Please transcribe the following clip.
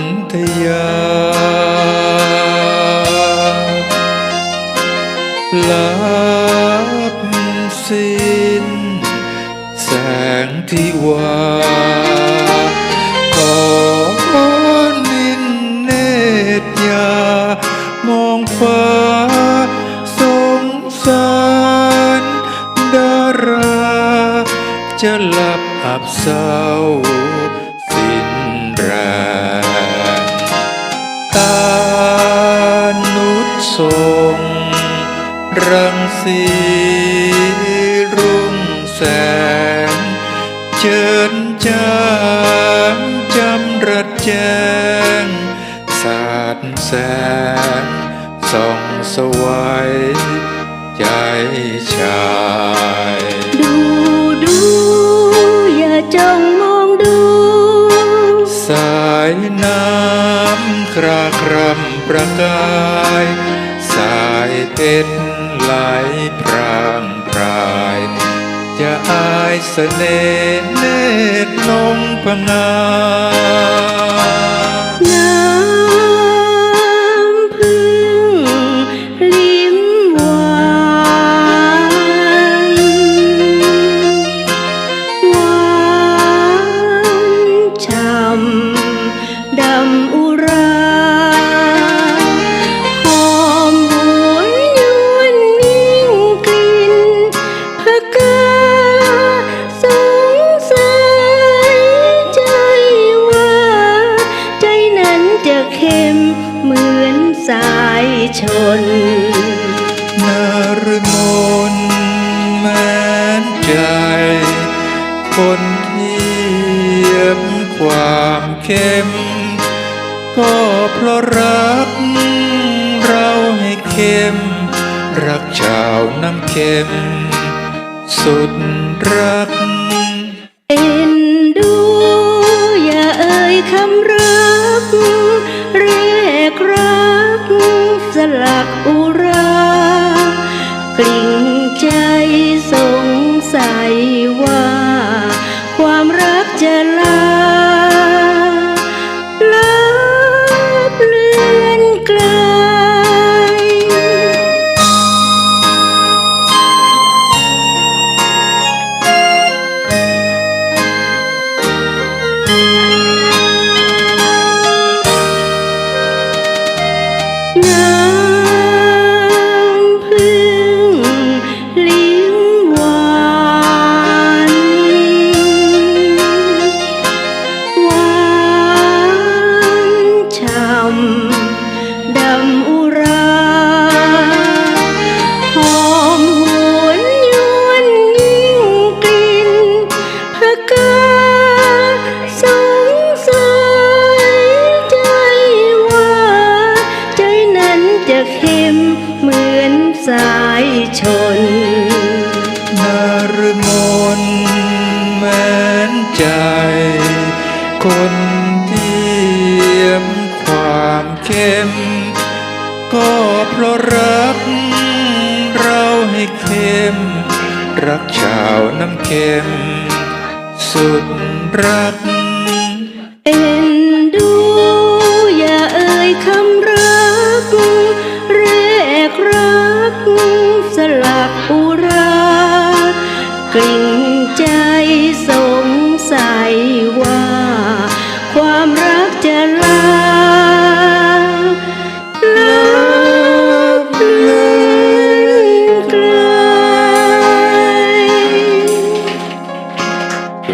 ำสนธยา ลับสิ้น แสงที่วาขอนินเนตยา มองฟ้าสงสารดารา จะหลับอับเศร้า ทรงรังสีรุ่งแสง เจิญจางจำรัดแจ้ง สาดแสงส่องสวัยใจชายดูดูอย่าจ้องมองดู สายน้ำคราครำประกายสาย เพชรไหลพรางพราย จะอายเสน่ห์เนตรลงพงาายชนนรมนแม้นใจ คนเทียมความเข้ม ก็เพราะรักเราให้เข้ม รักชาวน้ำเค็ม สุดรักเอ็นดูอย่าเอ่ยคำรัก เรียกรัก สลักอุรากลิ่งใจสงสัยว่า ความรักจะลาลับเลือนไกลน้ำายชนนรมนแม้นใจ คนเทียมความเข้ม ก็เพราะรักเราให้เข้ม รักชาวน้ำเค็มสุดรัก ใจสงสัยว่า